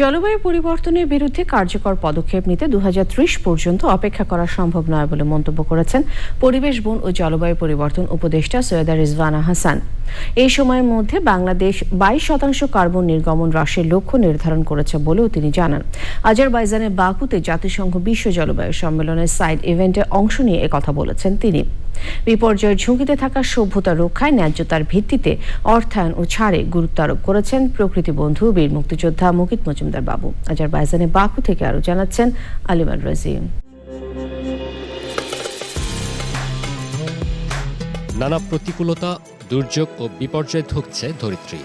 জলবায়ু পরিবর্তনের বিরুদ্ধে কার্যকর পদক্ষেপ নিতে দু হাজার ত্রিশ পর্যন্ত অপেক্ষা করা সম্ভব নয় বলে মন্তব্য করেছেন পরিবেশ, বন ও জলবায়ু পরিবর্তন উপদেষ্টা সৈয়দা রিজওয়ানা হাসান। এই সময়ের মধ্যে বাংলাদেশ বাইশ শতাংশ কার্বন নির্গমন হ্রাসের লক্ষ্য নির্ধারণ করেছে বলেও তিনি জানান। আজারবাইজানের বাকুতে জাতিসংঘ বিশ্ব জলবায়ু সম্মেলনের সাইড ইভেন্টে অংশ নিয়ে একথা বলেছেন তিনি। বিপর্যয়ের ঝুঁকিতে থাকা সভ্যতা রক্ষায় ন্যায্যতার ভিত্তিতে অর্থায়ন ও ছাড়ে গুরুত্ব আরোপ করেছেন প্রকৃতি বন্ধু বীর মুক্তিযোদ্ধা মুকিত মজুমদার বাবু। আজারবাইজানের বাকু থেকে আরও জানাচ্ছেন আলিমান রাজিম নানা প্রতিকূলতা, দুর্যোগ ও বিপর্যয় ধুঁকছে ধরিত্রী।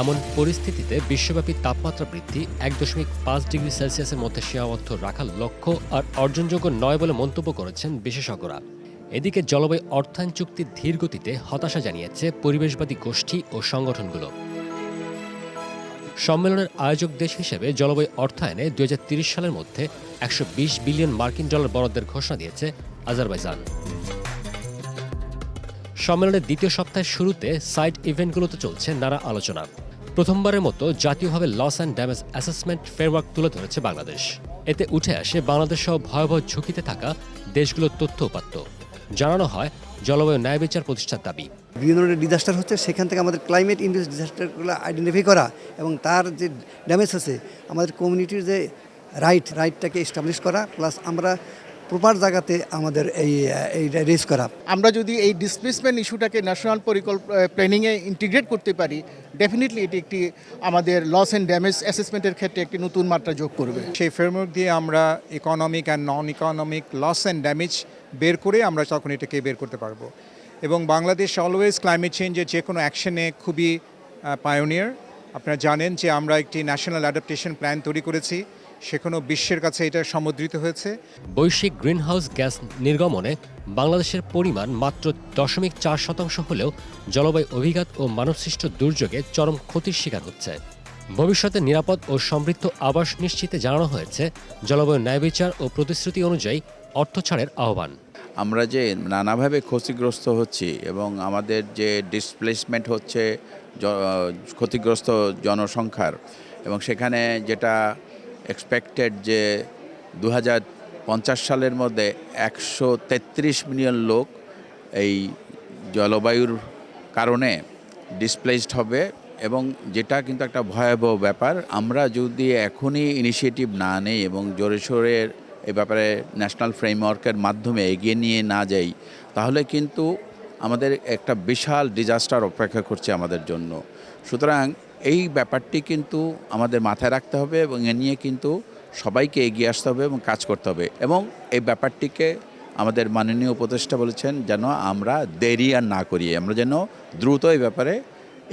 এমন পরিস্থিতিতে বিশ্বব্যাপী তাপমাত্রা বৃদ্ধি এক দশমিক পাঁচ ডিগ্রি সেলসিয়াসের মধ্যে সীমাবদ্ধ রাখার লক্ষ্য আর অর্জনযোগ্য নয় বলে মন্তব্য করেছেন বিশেষজ্ঞরা। এদিকে জলবায়ু অর্থায়ন চুক্তির ধীর গতিতে হতাশা জানিয়েছে পরিবেশবাদী গোষ্ঠী ও সংগঠনগুলো। সম্মেলনের আয়োজক দেশ হিসেবে জলবায়ু অর্থায়নে দুই সালের মধ্যে একশো বিশ বিলিয়ন মার্কিন ডলার বরাদ্দের ঘোষণা দিয়েছে আজারবাইজান। সম্মেলনের দ্বিতীয় সপ্তাহের শুরুতে সাইড ইভেন্টগুলোতে চলছে নানা আলোচনা। প্রথমবারের মতো জাতীয়ভাবে loss and damage assessment framework তুলে ধরেছে বাংলাদেশ। এতে উঠে আসে বাংলাদেশ সহ ভয়াবহ ঝুঁকিতে থাকা দেশগুলোর তথ্য উপাত্ত। জানানো হয়, জলবায়ু ন্যায় বিচার প্রতিষ্ঠার দাবি। বিভিন্ন ধরনের ডিজাস্টার হচ্ছে, সেখান থেকে আমাদের ক্লাইমেট ইন্ডিউস ডিজাস্টারগুলো আইডেন্টিফাই করা এবং তার যে ড্যামেজ আছে আমাদের কমিউনিটির যে রাইট রাইটটাকে এস্টাবলিশ করা প্লাস আমরা প্রপার জায়গাতে আমাদের এই এই রেজ করা। আমরা যদি এই ডিসপ্লেসমেন্ট ইস্যুটাকে ন্যাশনাল পরিকল্প প্ল্যানিংয়ে ইন্টিগ্রেট করতে পারি ডেফিনেটলি এটি একটি আমাদের লস অ্যান্ড ড্যামেজ অ্যাসেসমেন্টের ক্ষেত্রে একটি নতুন মাত্রা যোগ করবে। সেই ফ্রেমওয়ার্ক দিয়ে আমরা economic and non economic loss and damage বের করে আমরা তখন এটাকে বের করতে পারব। এবং বাংলাদেশ অলওয়েজ ক্লাইমেট চেঞ্জের যে কোনো অ্যাকশনে খুবই পায়োনিয়ার আপনারা জানেন যে আমরা একটি ন্যাশনাল অ্যাডাপ্টেশন প্ল্যান তৈরি করেছি, সেখানেও বিশ্বের কাছে এটা সমুদ্রিত হয়েছে। বৈশ্বিক গ্রিনহাউস গ্যাস নির্গমনে বাংলাদেশের পরিমাণ মাত্র দশমিক চার শতাংশ হলেও জলবায়ু অভিঘাত ও মানবসৃষ্ট দুর্যোগে চরম ক্ষতির শিকার হচ্ছে। ভবিষ্যতে নিরাপদ ও সমৃদ্ধ আবাস নিশ্চিতে জানানো হয়েছে, জলবায়ু ন্যায় বিচার ও প্রতিশ্রুতি অনুযায়ী অর্থ ছাড়ের আহ্বান। আমরা যে নানাভাবে ক্ষতিগ্রস্ত হচ্ছি এবং আমাদের যে ডিসপ্লেসমেন্ট হচ্ছে ক্ষতিগ্রস্ত জনসংখ্যার এবং সেখানে যেটা এক্সপেক্টেড যে দু হাজার পঞ্চাশ সালের মধ্যে একশো তেত্রিশ মিলিয়ন লোক এই জলবায়ুর কারণে ডিসপ্লেসড হবে এবং যেটা কিন্তু একটা ভয়াবহ ব্যাপার। আমরা যদি এখনই ইনিশিয়েটিভ না নেই এবং জোরে সোরে এ ব্যাপারে ন্যাশনাল ফ্রেমওয়ার্কের মাধ্যমে এগিয়ে নিয়ে না যাই, তাহলে কিন্তু আমাদের একটা বিশাল ডিজাস্টার অপেক্ষা করছে আমাদের জন্য। সুতরাং এই ব্যাপারটি কিন্তু আমাদের মাথায় রাখতে হবে এবং এ নিয়ে কিন্তু সবাইকে এগিয়ে আসতে হবে এবং কাজ করতে হবে এবং এই ব্যাপারটিকে আমাদের মাননীয় উপদেষ্টা বলেছেন যেন আমরা দেরি আর না করি, আমরা যেন দ্রুত এই ব্যাপারে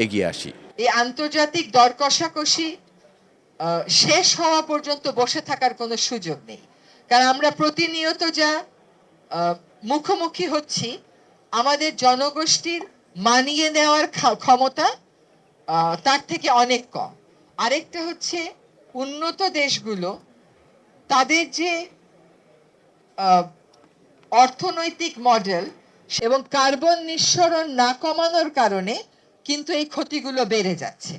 এগিয়ে আসি। এই আন্তর্জাতিক দর কষাকষি শেষ হওয়া পর্যন্ত বসে থাকার কোনো সুযোগ নেই। কারণ আমরা প্রতিনিয়ত যা মুখোমুখি হচ্ছি, আমাদের জনগোষ্ঠীর মানিয়ে নেওয়ার ক্ষমতা তার থেকে অনেক কম। আরেকটা হচ্ছে উন্নত দেশগুলো, তাদের যে অর্থনৈতিক মডেল এবং কার্বন নিঃসরণ না কমানোর কারণে কিন্তু এই ক্ষতিগুলো বেড়ে যাচ্ছে।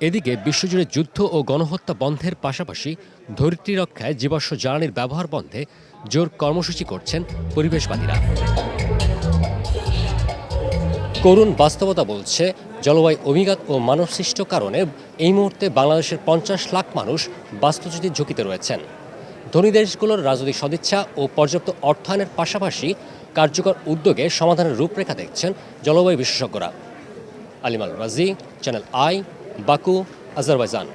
এদিকে বিশ্বজুড়ে যুদ্ধ ও গণহত্যা বন্ধের পাশাপাশি ধরিত্রী রক্ষায় জীবাশ্ম জ্বালানির ব্যবহার বন্ধে জোর কর্মসূচি করছেন পরিবেশবাদীরা। করুণ বাস্তবতা বলছে, জলবায়ু অভিঘাত ও মানবসৃষ্ট কারণে এই মুহূর্তে বাংলাদেশের পঞ্চাশ লাখ মানুষ বাস্তুচ্যুতির ঝুঁকিতে রয়েছেন। ধনী দেশগুলোর রাজনৈতিক সদিচ্ছা ও পর্যাপ্ত অর্থায়নের পাশাপাশি কার্যকর উদ্যোগে সমাধানের রূপরেখা দেখছেন জলবায়ু বিশেষজ্ঞরা। আলিমাল রাজি, চ্যানেল আই বাকু আজারবাইজান।